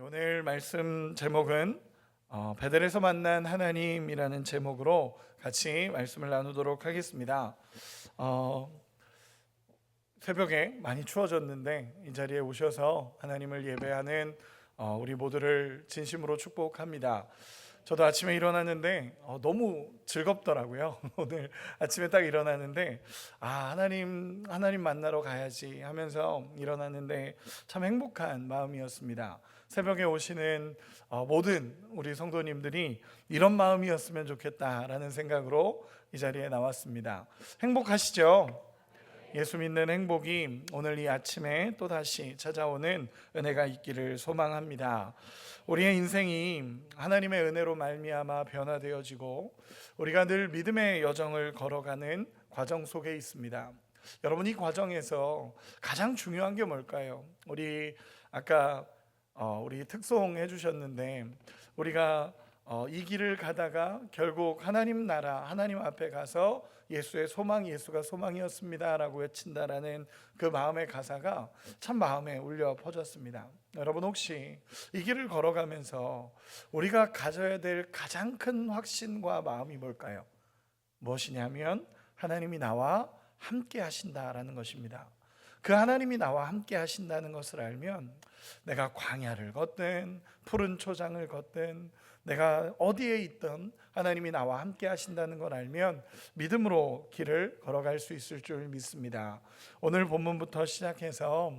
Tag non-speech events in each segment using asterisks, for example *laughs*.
오늘 말씀 제목은 어, 베델에서 만난 하나님이라는 제목으로 같이 말씀을 나누도록 하겠습니다. 어, 새벽에 많이 추워졌는데 이 자리에 오셔서 하나님을 예배하는 어, 우리 모두를 진심으로 축복합니다. 저도 아침에 일어났는데 어, 너무 즐겁더라고요. *laughs* 오늘 아침에 딱 일어났는데 아 하나님 하나님 만나러 가야지 하면서 일어났는데 참 행복한 마음이었습니다. 새벽에 오시는 어, 모든 우리 성도님들이 이런 마음이었으면 좋겠다라는 생각으로 이 자리에 나왔습니다. 행복하시죠? 예수 믿는 행복이 오늘 이 아침에 또 다시 찾아오는 은혜가 있기를 소망합니다. 우리의 인생이 하나님의 은혜로 말미암아 변화되어지고 우리가 늘 믿음의 여정을 걸어가는 과정 속에 있습니다. 여러분 이 과정에서 가장 중요한 게 뭘까요? 우리 아까 어, 우리 특송 해 주셨는데 우리가 어, 이 길을 가다가 결국 하나님 나라 하나님 앞에 가서 예수의 소망 예수가 소망이었습니다라고 외친다라는 그 마음의 가사가 참 마음에 울려 퍼졌습니다. 여러분 혹시 이 길을 걸어가면서 우리가 가져야 될 가장 큰 확신과 마음이 뭘까요? 무엇이냐면 하나님이 나와 함께 하신다라는 것입니다. 그 하나님이 나와 함께 하신다는 것을 알면 내가 광야를 걷든 푸른 초장을 걷든 내가 어디에 있든 하나님이 나와 함께 하신다는 걸 알면 믿음으로 길을 걸어갈 수 있을 줄 믿습니다. 오늘 본문부터 시작해서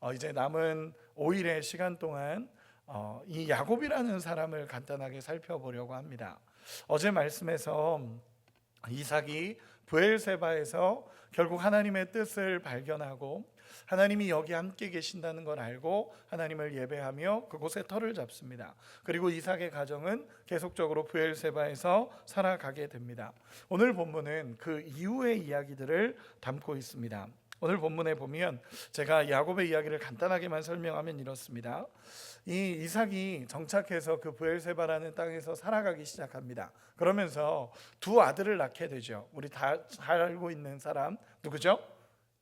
어, 이제 남은 5일의 시간 동안 어, 이 야곱이라는 사람을 간단하게 살펴보려고 합니다. 어제 말씀에서 이삭이 부엘세바에서 결국 하나님의 뜻을 발견하고 하나님이 여기 함께 계신다는 걸 알고 하나님을 예배하며 그곳에 터를 잡습니다. 그리고 이삭의 가정은 계속적으로 부엘세바에서 살아가게 됩니다. 오늘 본문은 그 이후의 이야기들을 담고 있습니다. 오늘 본문에 보면 제가 야곱의 이야기를 간단하게만 설명하면 이렇습니다. 이 이삭이 정착해서 그 부엘세바라는 땅에서 살아가기 시작합니다. 그러면서 두 아들을 낳게 되죠. 우리 다 잘 알고 있는 사람 누구죠?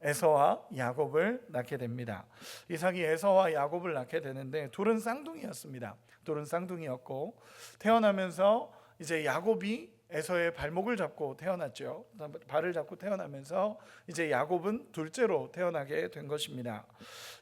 에서와 야곱을 낳게 됩니다. 이삭이 에서와 야곱을 낳게 되는데 둘은 쌍둥이였습니다. 둘은 쌍둥이였고 태어나면서 이제 야곱이 에서의 발목을 잡고 태어났죠. 발을 잡고 태어나면서 이제 야곱은 둘째로 태어나게 된 것입니다.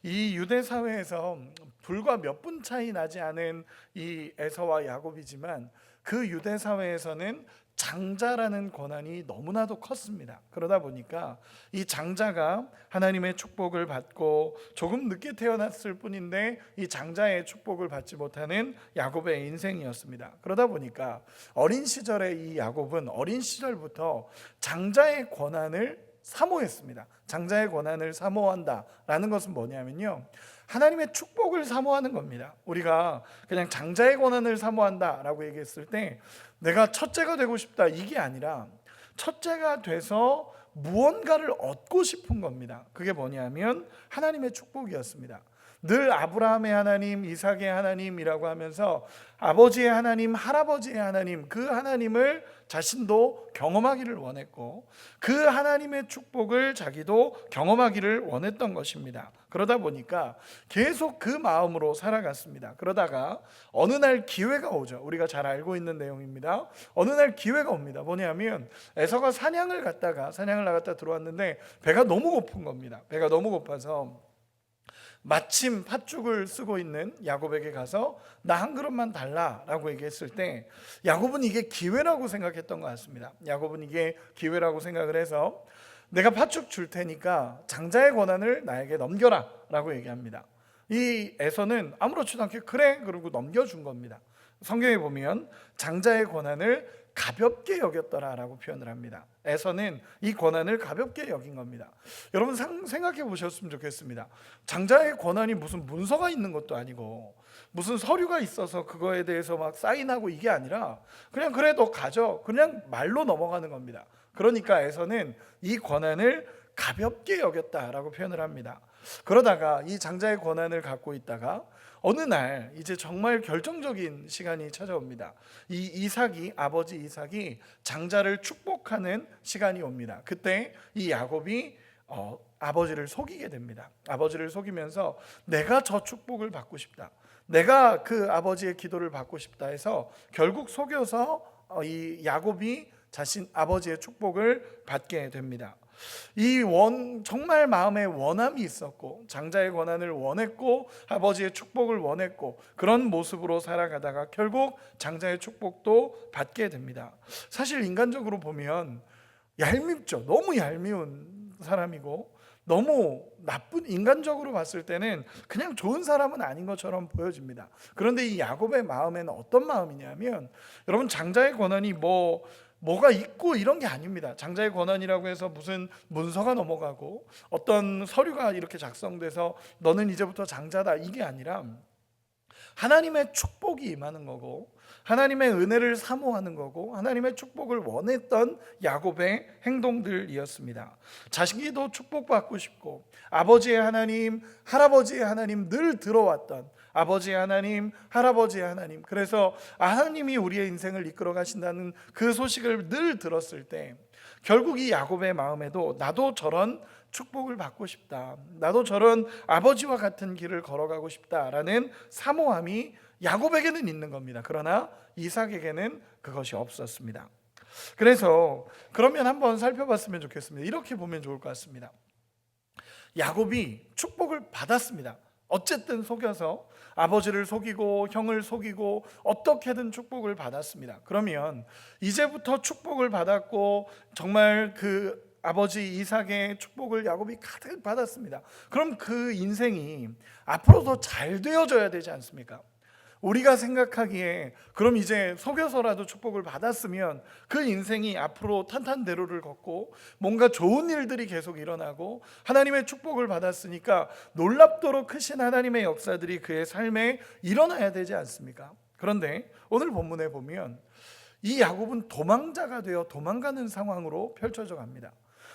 이 유대 사회에서 불과 몇 분 차이 나지 않은 이 에서와 야곱이지만 그 유대 사회에서는 장자라는 권한이 너무나도 컸습니다. 그러다 보니까 이 장자가 하나님의 축복을 받고 조금 늦게 태어났을 뿐인데 이 장자의 축복을 받지 못하는 야곱의 인생이었습니다. 그러다 보니까 어린 시절의 이 야곱은 어린 시절부터 장자의 권한을 사모했습니다. 장자의 권한을 사모한다라는 것은 뭐냐면요. 하나님의 축복을 사모하는 겁니다. 우리가 그냥 장자의 권한을 사모한다라고 얘기했을 때 내가 첫째가 되고 싶다 이게 아니라 첫째가 돼서 무언가를 얻고 싶은 겁니다. 그게 뭐냐면 하나님의 축복이었습니다. 늘 아브라함의 하나님, 이삭의 하나님이라고 하면서 아버지의 하나님, 할아버지의 하나님, 그 하나님을 자신도 경험하기를 원했고 그 하나님의 축복을 자기도 경험하기를 원했던 것입니다. 그러다 보니까 계속 그 마음으로 살아갔습니다. 그러다가 어느 날 기회가 오죠. 우리가 잘 알고 있는 내용입니다. 어느 날 기회가 옵니다. 뭐냐면 에서가 사냥을 갔다가 사냥을 나갔다 들어왔는데 배가 너무 고픈 겁니다. 배가 너무 고파서 마침 팥죽을 쓰고 있는 야곱에게 가서 나 한 그릇만 달라라고 얘기했을 때 야곱은 이게 기회라고 생각했던 것 같습니다. 야곱은 이게 기회라고 생각을 해서 내가 팥죽 줄 테니까 장자의 권한을 나에게 넘겨라라고 얘기합니다. 이 에서는 아무렇지도 않게 그래 그러고 넘겨준 겁니다. 성경에 보면 장자의 권한을 가볍게 여겼더라라고 표현을 합니다. 에서는 이 권한을 가볍게 여긴 겁니다. 여러분 생각해 보셨으면 좋겠습니다. 장자의 권한이 무슨 문서가 있는 것도 아니고 무슨 서류가 있어서 그거에 대해서 막 사인하고 이게 아니라 그냥 그래 도 가져 그냥 말로 넘어가는 겁니다. 그러니까 에서는 이 권한을 가볍게 여겼다라고 표현을 합니다. 그러다가 이 장자의 권한을 갖고 있다가 어느 날 이제 정말 결정적인 시간이 찾아옵니다. 이 이삭이 아버지 이삭이 장자를 축복하는 시간이 옵니다. 그때 이 야곱이 어, 아버지를 속이게 됩니다. 아버지를 속이면서 내가 저 축복을 받고 싶다. 내가 그 아버지의 기도를 받고 싶다 해서 결국 속여서 어, 이 야곱이 자신 아버지의 축복을 받게 됩니다. 이 원 정말 마음에 원함이 있었고 장자의 권한을 원했고 아버지의 축복을 원했고 그런 모습으로 살아가다가 결국 장자의 축복도 받게 됩니다. 사실 인간적으로 보면 얄밉죠. 너무 얄미운 사람이고 너무 나쁜 인간적으로 봤을 때는 그냥 좋은 사람은 아닌 것처럼 보여집니다. 그런데 이 야곱의 마음에는 어떤 마음이냐면 여러분 장자의 권한이 뭐 뭐가 있고 이런 게 아닙니다. 장자의 권한이라고 해서 무슨 문서가 넘어가고 어떤 서류가 이렇게 작성돼서 너는 이제부터 장자다 이게 아니라 하나님의 축복이 임하는 거고 하나님의 은혜를 사모하는 거고 하나님의 축복을 원했던 야곱의 행동들이었습니다. 자신기도 축복받고 싶고 아버지의 하나님, 할아버지의 하나님 늘 들어왔던 아버지의 하나님, 할아버지의 하나님. 그래서 하나님이 우리의 인생을 이끌어 가신다는 그 소식을 늘 들었을 때 결국 이 야곱의 마음에도 나도 저런 축복을 받고 싶다. 나도 저런 아버지와 같은 길을 걸어가고 싶다라는 사모함이 야곱에게는 있는 겁니다. 그러나 이삭에게는 그것이 없었습니다. 그래서 그러면 한번 살펴봤으면 좋겠습니다. 이렇게 보면 좋을 것 같습니다. 야곱이 축복을 받았습니다. 어쨌든 속여서 아버지를 속이고 형을 속이고 어떻게든 축복을 받았습니다. 그러면 이제부터 축복을 받았고 정말 그 아버지 이삭의 축복을 야곱이 가득 받았습니다. 그럼 그 인생이 앞으로 더 잘 되어져야 되지 않습니까? 우리가 생각하기에 그럼 이제 속여서라도 축복을 받았으면 그 인생이 앞으로 탄탄대로를 걷고 뭔가 좋은 일들이 계속 일어나고 하나님의 축복을 받았으니까 놀랍도록 크신 하나님의 역사들이 그의 삶에 일어나야 되지 않습니까? 그런데 오늘 본문에 보면 이 야곱은 도망자가 되어 도망가는 상황으로 펼쳐져 갑니다.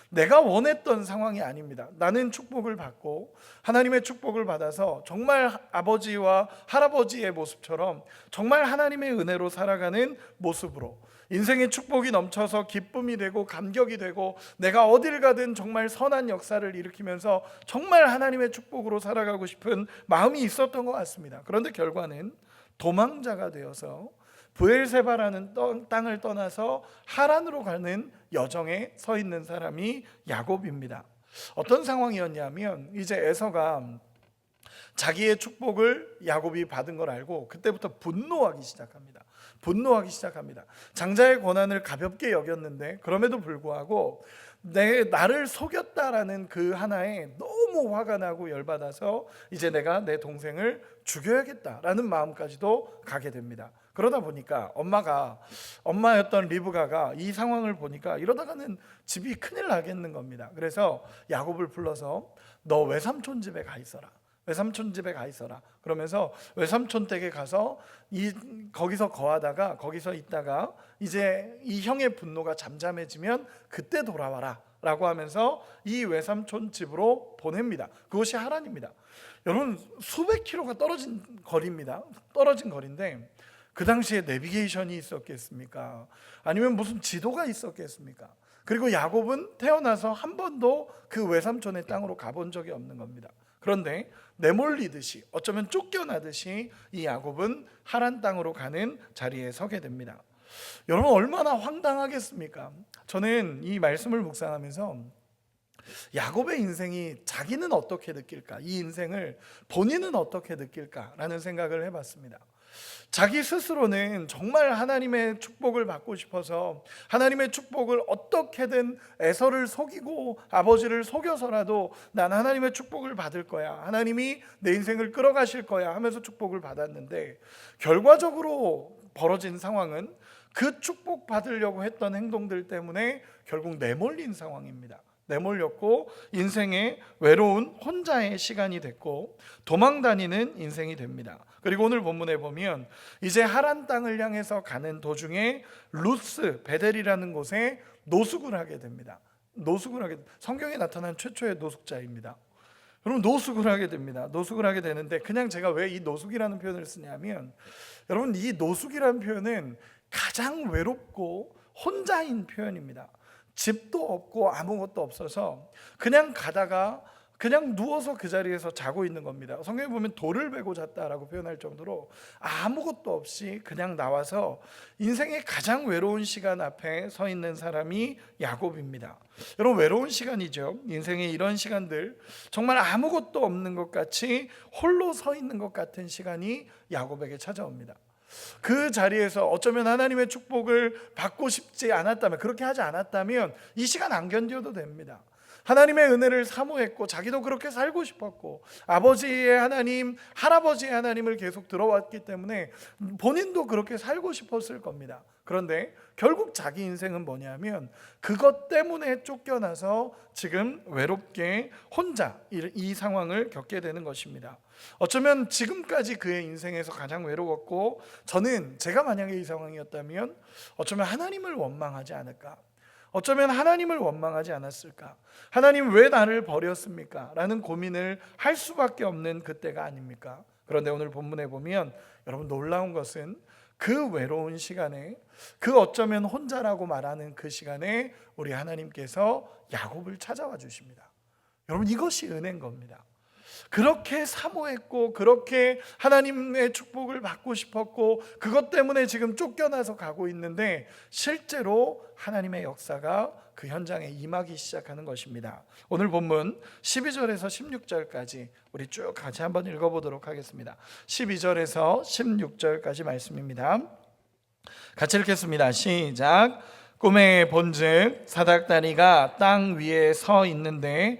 내가 원했던 상황이 아닙니다. 나는 축복을 받고 하나님의 축복을 받아서 정말 아버지와 할아버지의 모습처럼 정말 하나님의 은혜로 살아가는 모습으로 인생의 축복이 넘쳐서 기쁨이 되고 감격이 되고 내가 어딜 가든 정말 선한 역사를 일으키면서 정말 하나님의 축복으로 살아가고 싶은 마음이 있었던 것 같습니다. 그런데 결과는 도망자가 되어서 부엘세바라는 땅을 떠나서 하란으로 가는 여정에 서 있는 사람이 야곱입니다. 어떤 상황이었냐면 이제 에서가 자기의 축복을 야곱이 받은 걸 알고 그때부터 분노하기 시작합니다. 분노하기 시작합니다. 장자의 권한을 가볍게 여겼는데 그럼에도 불구하고 내 나를 속였다라는 그 하나에 너무 화가 나고 열받아서 이제 내가 내 동생을 죽여야겠다라는 마음까지도 가게 됩니다. 그러다 보니까 엄마가 엄마였던 리브가가 이 상황을 보니까 이러다가는 집이 큰일 나겠는 겁니다. 그래서 야곱을 불러서 너 외삼촌 집에 가 있어라. 외삼촌 집에 가 있어라. 그러면서 외삼촌 댁에 가서 이 거기서 거하다가 거기서 있다가 이제 이 형의 분노가 잠잠해지면 그때 돌아와라. 라고 하면서 이 외삼촌 집으로 보냅니다. 그것이 하란입니다. 여러분 수백 킬로가 떨어진 거리입니다. 떨어진 거리인데 그 당시에 내비게이션이 있었겠습니까? 아니면 무슨 지도가 있었겠습니까? 그리고 야곱은 태어나서 한 번도 그 외삼촌의 땅으로 가본 적이 없는 겁니다. 그런데 내몰리듯이 어쩌면 쫓겨나듯이 이 야곱은 하란 땅으로 가는 자리에 서게 됩니다. 여러분 얼마나 황당하겠습니까? 저는 이 말씀을 묵상하면서 야곱의 인생이 자기는 어떻게 느낄까? 이 인생을 본인은 어떻게 느낄까라는 생각을 해 봤습니다. 자기 스스로는 정말 하나님의 축복을 받고 싶어서 하나님의 축복을 어떻게든 에서를 속이고 아버지를 속여서라도 난 하나님의 축복을 받을 거야. 하나님이 내 인생을 끌어가실 거야 하면서 축복을 받았는데 결과적으로 벌어진 상황은 그 축복 받으려고 했던 행동들 때문에 결국 내몰린 상황입니다. 내몰렸고 인생의 외로운 혼자의 시간이 됐고 도망 다니는 인생이 됩니다. 그리고 오늘 본문에 보면 이제 하란 땅을 향해서 가는 도중에 루스 베델이라는 곳에 노숙을 하게 됩니다. 노숙을 하게 성경에 나타난 최초의 노숙자입니다. 여러분 노숙을 하게 됩니다. 노숙을 하게 되는데 그냥 제가 왜 이 노숙이라는 표현을 쓰냐면 여러분 이 노숙이라는 표현은 가장 외롭고 혼자인 표현입니다. 집도 없고 아무것도 없어서 그냥 가다가 그냥 누워서 그 자리에서 자고 있는 겁니다. 성경에 보면 돌을 베고 잤다라고 표현할 정도로 아무것도 없이 그냥 나와서 인생의 가장 외로운 시간 앞에 서 있는 사람이 야곱입니다. 여러분 외로운 시간이죠. 인생의 이런 시간들 정말 아무것도 없는 것 같이 홀로 서 있는 것 같은 시간이 야곱에게 찾아옵니다. 그 자리에서 어쩌면 하나님의 축복을 받고 싶지 않았다면 그렇게 하지 않았다면 이 시간 안 견뎌도 됩니다. 하나님의 은혜를 사모했고 자기도 그렇게 살고 싶었고 아버지의 하나님, 할아버지의 하나님을 계속 들어왔기 때문에 본인도 그렇게 살고 싶었을 겁니다. 그런데 결국 자기 인생은 뭐냐면 그것 때문에 쫓겨나서 지금 외롭게 혼자 이, 이 상황을 겪게 되는 것입니다. 어쩌면 지금까지 그의 인생에서 가장 외로웠고 저는 제가 만약에 이 상황이었다면 어쩌면 하나님을 원망하지 않을까 어쩌면 하나님을 원망하지 않았을까? 하나님 왜 나를 버렸습니까? 라는 고민을 할 수밖에 없는 그때가 아닙니까? 그런데 오늘 본문에 보면 여러분 놀라운 것은 그 외로운 시간에 그 어쩌면 혼자라고 말하는 그 시간에 우리 하나님께서 야곱을 찾아와 주십니다. 여러분 이것이 은혜인 겁니다. 그렇게 사모했고 그렇게 하나님의 축복을 받고 싶었고 그것 때문에 지금 쫓겨나서 가고 있는데 실제로 하나님의 역사가 그 현장에 임하기 시작하는 것입니다. 오늘 본문 12절에서 16절까지 우리 쭉 같이 한번 읽어보도록 하겠습니다. 12절에서 16절까지 말씀입니다. 같이 읽겠습니다. 시작. 꿈에 본즉 사닥다리가 땅 위에 서 있는데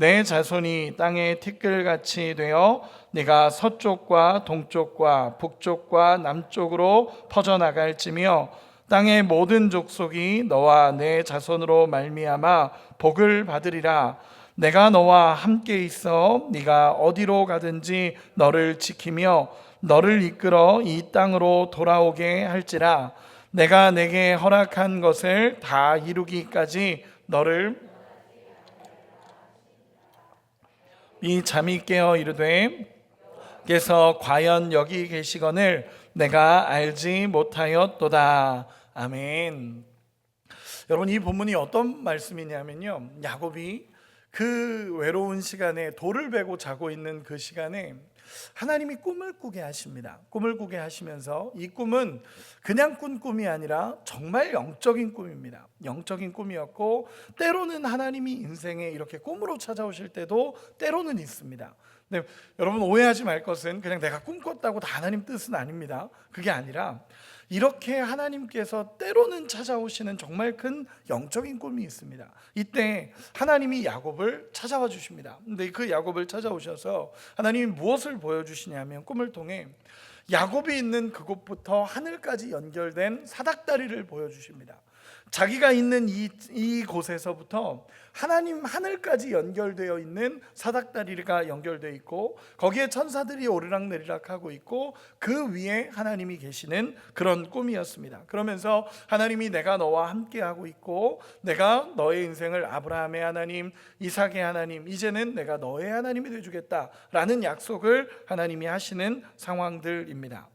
내 자손이 땅의 티끌같이 되어 네가 서쪽과 동쪽과 북쪽과 남쪽으로 퍼져나갈지며 땅의 모든 족속이 너와 내 자손으로 말미암아 복을 받으리라. 내가 너와 함께 있어 네가 어디로 가든지 너를 지키며 너를 이끌어 이 땅으로 돌아오게 할지라. 내가 내게 허락한 것을 다 이루기까지 너를 이 잠이 깨어 이르되 께서 과연 여기 계시거늘 내가 알지 못하였도다. 아멘. 여러분 이 본문이 어떤 말씀이냐면요. 야곱이 그 외로운 시간에 돌을 베고 자고 있는 그 시간에 하나님이 꿈을 꾸게 하십니다. 꿈을 꾸게 하시면서 이 꿈은 그냥 꾼 꿈이 아니라 정말 영적인 꿈입니다. 영적인 꿈이었고 때로는 하나님이 인생에 이렇게 꿈으로 찾아오실 때도 때로는 있습니다. 근데 여러분 오해하지 말 것은 그냥 내가 꿈꿨다고 다 하나님 뜻은 아닙니다. 그게 아니라 이렇게 하나님께서 때로는 찾아오시는 정말 큰 영적인 꿈이 있습니다. 이때 하나님이 야곱을 찾아와 주십니다. 근데 그 야곱을 찾아오셔서 하나님이 무엇을 보여주시냐면 꿈을 통해 야곱이 있는 그곳부터 하늘까지 연결된 사닥다리를 보여주십니다. 자기가 있는 이, 이 곳에서부터 하나님 하늘까지 연결되어 있는 사닥다리가 연결되어 있고 거기에 천사들이 오르락 내리락 하고 있고 그 위에 하나님이 계시는 그런 꿈이었습니다. 그러면서 하나님이 내가 너와 함께 하고 있고 내가 너의 인생을 아브라함의 하나님, 이삭의 하나님, 이제는 내가 너의 하나님이 돼 주겠다라는 약속을 하나님이 하시는 상황들입니다.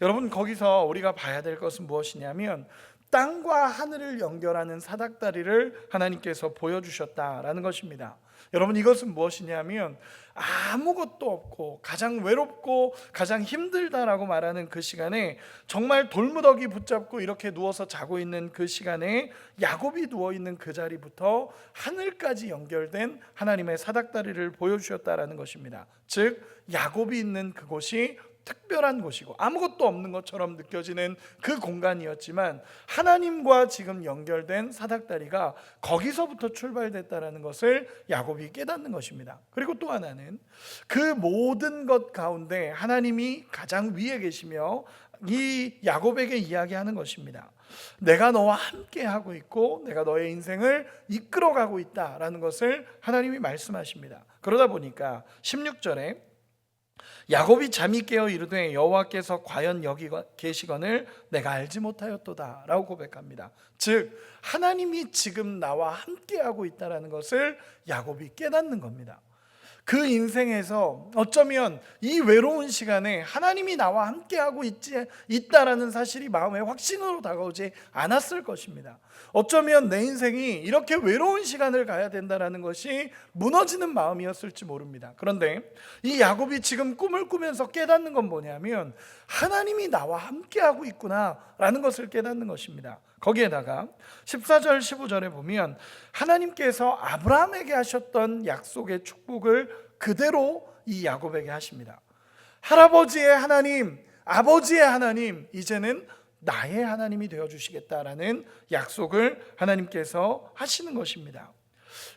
여러분 거기서 우리가 봐야 될 것은 무엇이냐면 땅과 하늘을 연결하는 사닥다리를 하나님께서 보여주셨다라는 것입니다. 여러분 이것은 무엇이냐면 아무것도 없고 가장 외롭고 가장 힘들다라고 말하는 그 시간에 정말 돌무더기 붙잡고 이렇게 누워서 자고 있는 그 시간에 야곱이 누워 있는 그 자리부터 하늘까지 연결된 하나님의 사닥다리를 보여주셨다라는 것입니다. 즉 야곱이 있는 그곳이 특별한 곳이고 아무것도 없는 것처럼 느껴지는 그 공간이었지만 하나님과 지금 연결된 사닥다리가 거기서부터 출발됐다라는 것을 야곱이 깨닫는 것입니다. 그리고 또 하나는 그 모든 것 가운데 하나님이 가장 위에 계시며 이 야곱에게 이야기하는 것입니다. 내가 너와 함께 하고 있고 내가 너의 인생을 이끌어 가고 있다라는 것을 하나님이 말씀하십니다. 그러다 보니까 16절에 야곱이 잠이 깨어 이르되 여호와께서 과연 여기 계시거늘 내가 알지 못하였도다라고 고백합니다. 즉 하나님이 지금 나와 함께하고 있다라는 것을 야곱이 깨닫는 겁니다. 그 인생에서 어쩌면 이 외로운 시간에 하나님이 나와 함께하고 있지 있다라는 사실이 마음에 확신으로 다가오지 않았을 것입니다. 어쩌면 내 인생이 이렇게 외로운 시간을 가야 된다라는 것이 무너지는 마음이었을지 모릅니다. 그런데 이 야곱이 지금 꿈을 꾸면서 깨닫는 건 뭐냐면 하나님이 나와 함께하고 있구나라는 것을 깨닫는 것입니다. 거기에다가 14절 15절에 보면 하나님께서 아브라함에게 하셨던 약속의 축복을 그대로 이 야곱에게 하십니다. 할아버지의 하나님, 아버지의 하나님, 이제는 나의 하나님이 되어 주시겠다라는 약속을 하나님께서 하시는 것입니다.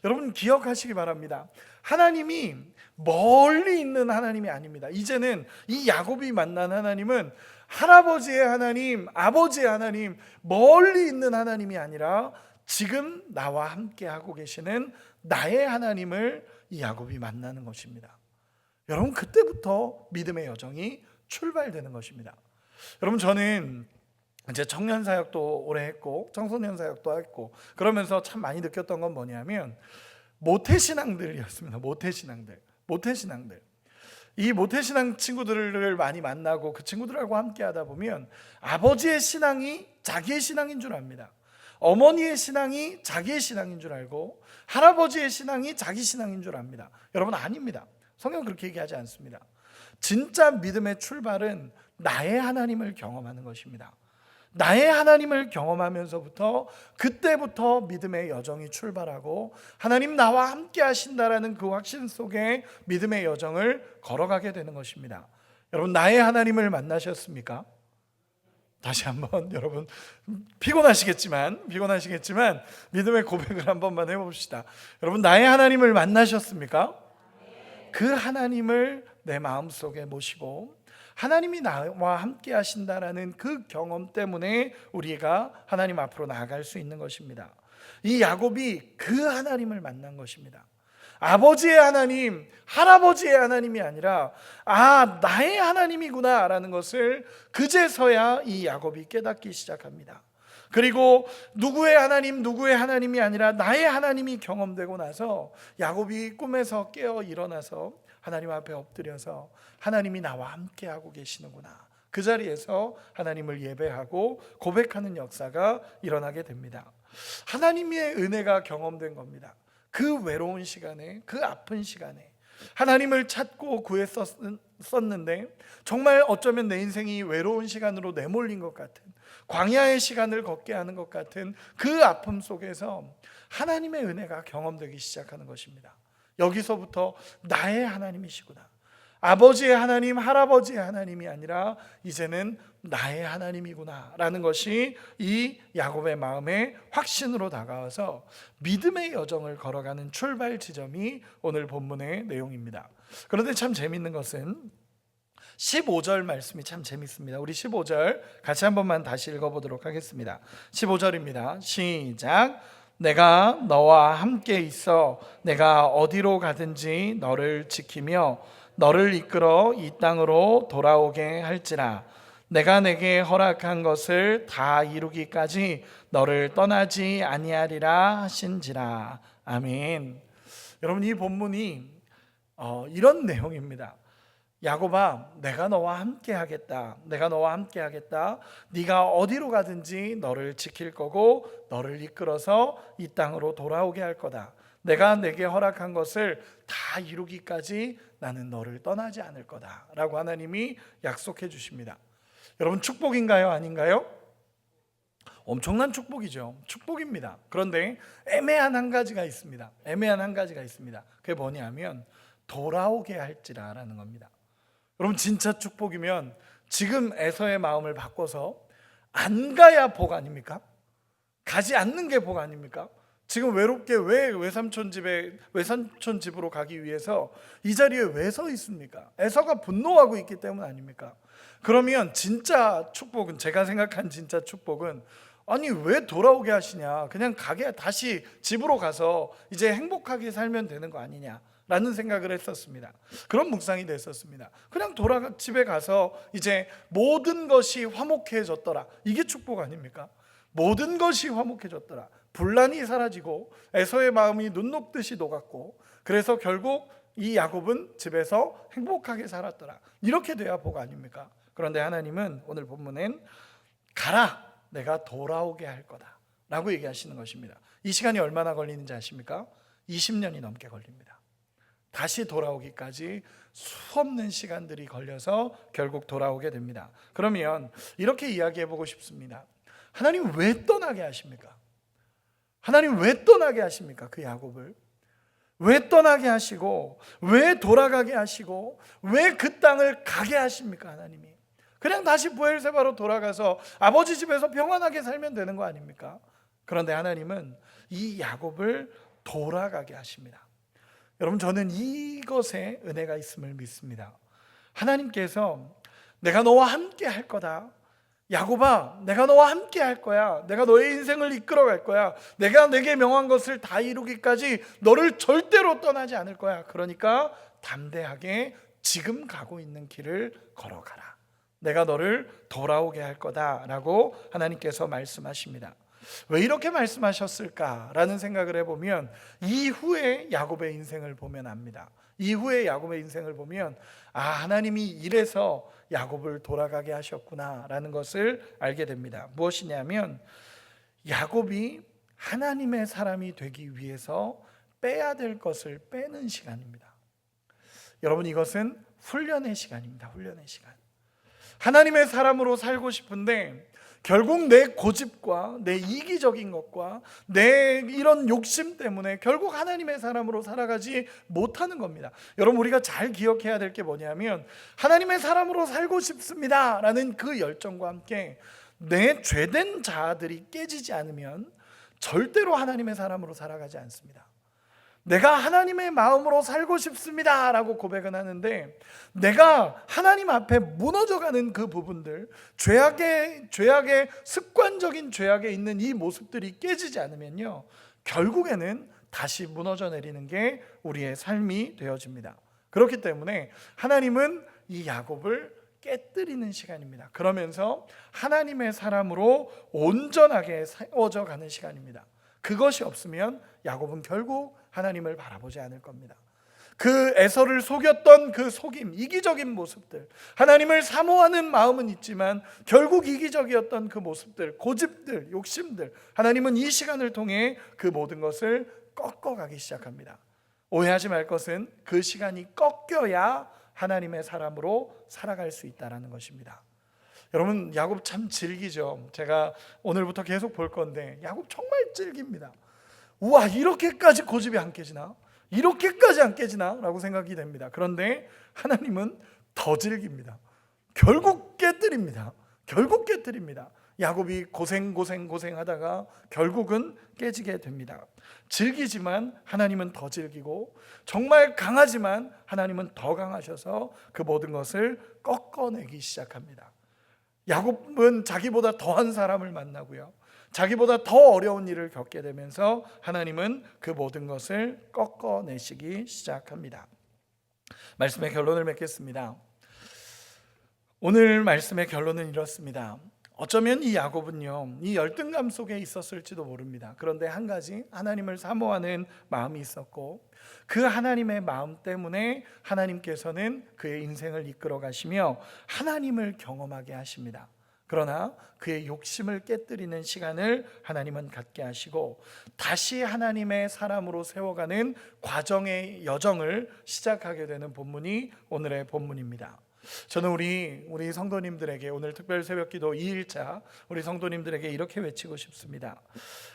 여러분 기억하시기 바랍니다. 하나님이 멀리 있는 하나님이 아닙니다. 이제는 이 야곱이 만난 하나님은 할아버지의 하나님, 아버지의 하나님, 멀리 있는 하나님이 아니라 지금 나와 함께 하고 계시는 나의 하나님을 이 야곱이 만나는 것입니다. 여러분 그때부터 믿음의 여정이 출발되는 것입니다. 여러분 저는 이제 청년 사역도 오래 했고 청소년 사역도 했고 그러면서 참 많이 느꼈던 건 뭐냐면 모태 신앙들이었습니다. 모태 신앙들. 모태 신앙들. 이 모태 신앙 친구들을 많이 만나고 그 친구들하고 함께 하다 보면 아버지의 신앙이 자기의 신앙인 줄 압니다. 어머니의 신앙이 자기의 신앙인 줄 알고 할아버지의 신앙이 자기 신앙인 줄 압니다. 여러분 아닙니다. 성경 그렇게 얘기하지 않습니다. 진짜 믿음의 출발은 나의 하나님을 경험하는 것입니다. 나의 하나님을 경험하면서부터 그때부터 믿음의 여정이 출발하고 하나님 나와 함께 하신다라는 그 확신 속에 믿음의 여정을 걸어가게 되는 것입니다. 여러분 나의 하나님을 만나셨습니까? 다시 한번 *laughs* 여러분 피곤하시겠지만 피곤하시겠지만 믿음의 고백을 한 번만 해봅시다. 여러분 나의 하나님을 만나셨습니까? 그 하나님을 내 마음 속에 모시고 하나님이 나와 함께 하신다라는 그 경험 때문에 우리가 하나님 앞으로 나아갈 수 있는 것입니다. 이 야곱이 그 하나님을 만난 것입니다. 아버지의 하나님, 할아버지의 하나님이 아니라 아, 나의 하나님이구나라는 것을 그제서야 이 야곱이 깨닫기 시작합니다. 그리고 누구의 하나님, 누구의 하나님이 아니라 나의 하나님이 경험되고 나서 야곱이 꿈에서 깨어 일어나서 하나님 앞에 엎드려서 하나님이 나와 함께 하고 계시는구나. 그 자리에서 하나님을 예배하고 고백하는 역사가 일어나게 됩니다. 하나님의 은혜가 경험된 겁니다. 그 외로운 시간에, 그 아픈 시간에 하나님을 찾고 구했었는데 정말 어쩌면 내 인생이 외로운 시간으로 내몰린 것 같은 광야의 시간을 걷게 하는 것 같은 그 아픔 속에서 하나님의 은혜가 경험되기 시작하는 것입니다. 여기서부터 나의 하나님이시구나. 아버지의 하나님, 할아버지의 하나님이 아니라 이제는 나의 하나님이구나라는 것이 이 야곱의 마음에 확신으로 다가와서 믿음의 여정을 걸어가는 출발 지점이 오늘 본문의 내용입니다. 그런데 참 재밌는 것은 15절 말씀이 참 재밌습니다. 우리 15절 같이 한 번만 다시 읽어보도록 하겠습니다. 15절입니다. 시작. 내가 너와 함께 있어 내가 어디로 가든지 너를 지키며 너를 이끌어 이 땅으로 돌아오게 할지라 내가 내게 허락한 것을 다 이루기까지 너를 떠나지 아니하리라 하신지라 아멘. 여러분 이 본문이 어, 이런 내용입니다. 야곱아, 내가 너와 함께 하겠다. 내가 너와 함께 하겠다. 네가 어디로 가든지 너를 지킬 거고 너를 이끌어서 이 땅으로 돌아오게 할 거다. 내가 내게 허락한 것을 다 이루기까지 나는 너를 떠나지 않을 거다 라고 하나님이 약속해 주십니다. 여러분 축복인가요? 아닌가요? 엄청난 축복이죠. 축복입니다. 그런데 애매한 한 가지가 있습니다. 애매한 한 가지가 있습니다. 그게 뭐냐면 돌아오게 할지라라는 겁니다. 여러분 진짜 축복이면 지금 에서의 마음을 바꿔서 안 가야 복 아닙니까? 가지 않는 게 복 아닙니까? 지금 외롭게 왜 외삼촌 집에 외삼촌 집으로 가기 위해서 이 자리에 왜 서 있습니까? 에서가 분노하고 있기 때문 아닙니까? 그러면 진짜 축복은 제가 생각한 진짜 축복은 아니 왜 돌아오게 하시냐? 그냥 가게 다시 집으로 가서 이제 행복하게 살면 되는 거 아니냐? 라는 생각을 했었습니다. 그런 묵상이 됐었습니다. 그냥 돌아가 집에 가서 이제 모든 것이 화목해졌더라. 이게 축복 아닙니까? 모든 것이 화목해졌더라. 분란이 사라지고 에서의 마음이 눈 녹듯이 녹았고 그래서 결국 이 야곱은 집에서 행복하게 살았더라. 이렇게 돼야 복 아닙니까? 그런데 하나님은 오늘 본문엔 가라. 내가 돌아오게 할 거다. 라고 얘기하시는 것입니다. 이 시간이 얼마나 걸리는지 아십니까? 20년이 넘게 걸립니다. 다시 돌아오기까지 수없는 시간들이 걸려서 결국 돌아오게 됩니다. 그러면 이렇게 이야기해 보고 싶습니다. 하나님 왜 떠나게 하십니까? 하나님 왜 떠나게 하십니까? 그 야곱을. 왜 떠나게 하시고, 왜 돌아가게 하시고, 왜 그 땅을 가게 하십니까? 하나님이. 그냥 다시 부엘세바로 돌아가서 아버지 집에서 평안하게 살면 되는 거 아닙니까? 그런데 하나님은 이 야곱을 돌아가게 하십니다. 여러분 저는 이것에 은혜가 있음을 믿습니다. 하나님께서 내가 너와 함께 할 거다. 야곱아, 내가 너와 함께 할 거야. 내가 너의 인생을 이끌어 갈 거야. 내가 내게 명한 것을 다 이루기까지 너를 절대로 떠나지 않을 거야. 그러니까 담대하게 지금 가고 있는 길을 걸어가라. 내가 너를 돌아오게 할 거다라고 하나님께서 말씀하십니다. 왜 이렇게 말씀하셨을까라는 생각을 해보면 이후에 야곱의 인생을 보면 압니다. 이후에 야곱의 인생을 보면 아 하나님이 이래서 야곱을 돌아가게 하셨구나라는 것을 알게 됩니다. 무엇이냐면 야곱이 하나님의 사람이 되기 위해서 빼야 될 것을 빼는 시간입니다. 여러분 이것은 훈련의 시간입니다. 훈련의 시간. 하나님의 사람으로 살고 싶은데 결국 내 고집과 내 이기적인 것과 내 이런 욕심 때문에 결국 하나님의 사람으로 살아가지 못하는 겁니다. 여러분 우리가 잘 기억해야 될 게 뭐냐면 하나님의 사람으로 살고 싶습니다라는 그 열정과 함께 내 죄된 자아들이 깨지지 않으면 절대로 하나님의 사람으로 살아가지 않습니다. 내가 하나님의 마음으로 살고 싶습니다. 라고 고백은 하는데, 내가 하나님 앞에 무너져가는 그 부분들, 죄악의, 죄악의 습관적인 죄악에 있는 이 모습들이 깨지지 않으면요, 결국에는 다시 무너져 내리는 게 우리의 삶이 되어집니다. 그렇기 때문에 하나님은 이 야곱을 깨뜨리는 시간입니다. 그러면서 하나님의 사람으로 온전하게 세워져 가는 시간입니다. 그것이 없으면 야곱은 결국 하나님을 바라보지 않을 겁니다. 그 에서를 속였던 그 속임, 이기적인 모습들, 하나님을 사모하는 마음은 있지만 결국 이기적이었던 그 모습들, 고집들, 욕심들, 하나님은 이 시간을 통해 그 모든 것을 꺾어가기 시작합니다. 오해하지 말 것은 그 시간이 꺾여야 하나님의 사람으로 살아갈 수 있다라는 것입니다. 여러분 야곱 참 질기죠. 제가 오늘부터 계속 볼 건데 야곱 정말 질깁니다. 우와 이렇게까지 고집이 안 깨지나? 이렇게까지 안 깨지나? 라고 생각이 됩니다. 그런데 하나님은 더 질깁니다. 결국 깨뜨립니다. 결국 깨뜨립니다. 야곱이 고생 고생 고생하다가 결국은 깨지게 됩니다. 즐기지만 하나님은 더 즐기고 정말 강하지만 하나님은 더 강하셔서 그 모든 것을 꺾어내기 시작합니다. 야곱은 자기보다 더한 사람을 만나고요. 자기보다 더 어려운 일을 겪게 되면서 하나님은 그 모든 것을 꺾어내시기 시작합니다. 말씀의 결론을 맺겠습니다. 오늘 말씀의 결론은 이렇습니다. 어쩌면 이 야곱은요, 이 열등감 속에 있었을지도 모릅니다. 그런데 한 가지 하나님을 사모하는 마음이 있었고, 그 하나님의 마음 때문에 하나님께서는 그의 인생을 이끌어 가시며 하나님을 경험하게 하십니다. 그러나 그의 욕심을 깨뜨리는 시간을 하나님은 갖게 하시고 다시 하나님의 사람으로 세워가는 과정의 여정을 시작하게 되는 본문이 오늘의 본문입니다. 저는 우리 우리 성도님들에게 오늘 특별 새벽기도 2일차 우리 성도님들에게 이렇게 외치고 싶습니다.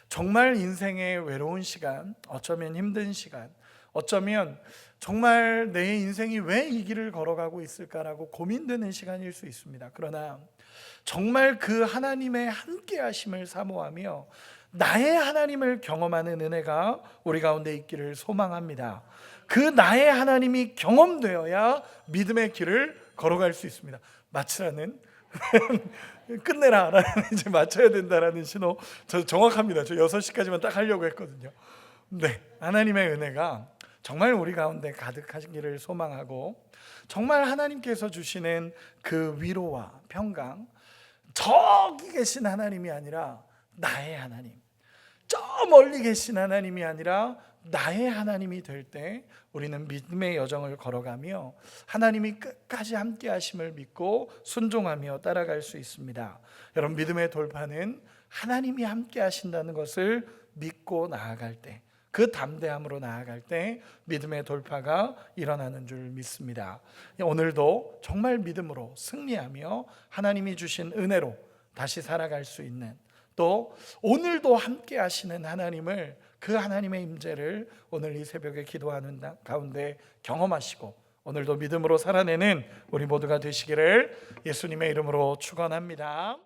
정말 인생의 외로운 시간, 어쩌면 힘든 시간, 어쩌면 정말 내 인생이 왜 이 길을 걸어가고 있을까라고 고민되는 시간일 수 있습니다. 그러나 정말 그 하나님의 함께 하심을 사모하며 나의 하나님을 경험하는 은혜가 우리 가운데 있기를 소망합니다. 그 나의 하나님이 경험되어야 믿음의 길을 걸어갈 수 있습니다. 마치라는 *laughs* 끝내라 라는 이제 맞춰야 된다라는 신호. 저 정확합니다. 저 6시까지만 딱 하려고 했거든요. 네. 하나님의 은혜가 정말 우리 가운데 가득하시기를 소망하고 정말 하나님께서 주시는 그 위로와 평강 저기 계신 하나님이 아니라 나의 하나님 저 멀리 계신 하나님이 아니라 나의 하나님이 될 때 우리는 믿음의 여정을 걸어가며 하나님이 끝까지 함께 하심을 믿고 순종하며 따라갈 수 있습니다. 여러분 믿음의 돌파는 하나님이 함께 하신다는 것을 믿고 나아갈 때 그 담대함으로 나아갈 때 믿음의 돌파가 일어나는 줄 믿습니다. 오늘도 정말 믿음으로 승리하며 하나님이 주신 은혜로 다시 살아갈 수 있는 또 오늘도 함께 하시는 하나님을 그 하나님의 임재를 오늘 이 새벽에 기도하는 가운데 경험하시고 오늘도 믿음으로 살아내는 우리 모두가 되시기를 예수님의 이름으로 축원합니다.